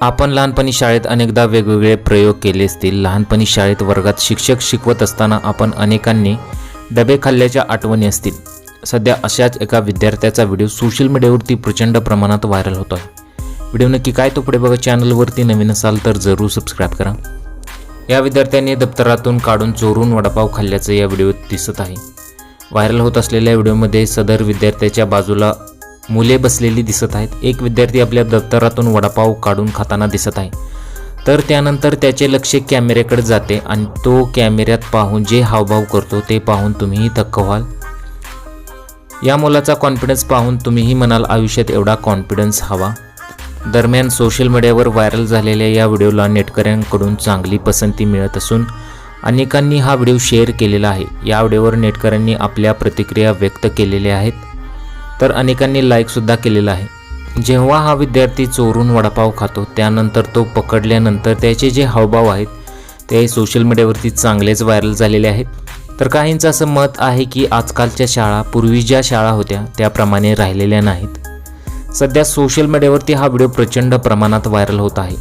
आपण लहानपणी शाळेत अनेकदा वेगवेगळे प्रयोग केले असतील. लहानपणी शाळेत वर्गात शिक्षक शिकवत असताना आपण अनेकांनी डबे खाल्ल्याच्या आठवणी असतील. सध्या अशाच एका विद्यार्थ्याचा व्हिडिओ सोशल मीडियावरती प्रचंड प्रमाणात व्हायरल होतो आहे व्हिडिओ नक्की काय तो पुढे बघा. चॅनलवरती नवीन असाल तर जरूर सबस्क्राईब करा. या विद्यार्थ्यांनी दप्तरातून काढून चोरून वडापाव खाल्ल्याचं या व्हिडिओत दिसत आहे. व्हायरल होत असलेल्या व्हिडिओमध्ये सदर विद्यार्थ्याच्या बाजूला मुले बसलेली दिसत आहेत. एक विद्यार्थी आपल्या दप्तरातून वडापाव काढून खाताना दिसत आहे. तर त्यानंतर त्याचे लक्ष कॅमेऱ्याकडे जाते आणि तो कॅमेऱ्यात पाहून जे हावभाव करतो ते पाहून तुम्हीही थक्क व्हाल. या मुलाचा कॉन्फिडन्स पाहून तुम्हीही म्हणाल आयुष्यात एवढा कॉन्फिडन्स हवा. दरम्यान सोशल मीडियावर व्हायरल झालेल्या या व्हिडिओला नेटकऱ्यांकडून चांगली पसंती मिळत असून अनेकांनी हा व्हिडिओ शेअर केलेला आहे. या व्हिडिओवर नेटकऱ्यांनी आपल्या प्रतिक्रिया व्यक्त केलेल्या आहेत. तर अनेकांनी लाईकसुद्धा केलेला आहे. जेव्हा हा विद्यार्थी चोरून वडापाव खातो त्यानंतर तो पकडल्यानंतर त्याचे जे हावभाव आहेत ते सोशल मीडियावरती चांगलेच व्हायरल झालेले आहेत. तर काहींचं असं मत आहे की आजकालच्या शाळा पूर्वी ज्या शाळा होत्या त्याप्रमाणे राहिलेल्या नाहीत. सध्या सोशल मीडियावरती हा व्हिडिओ प्रचंड प्रमाणात व्हायरल होत आहे.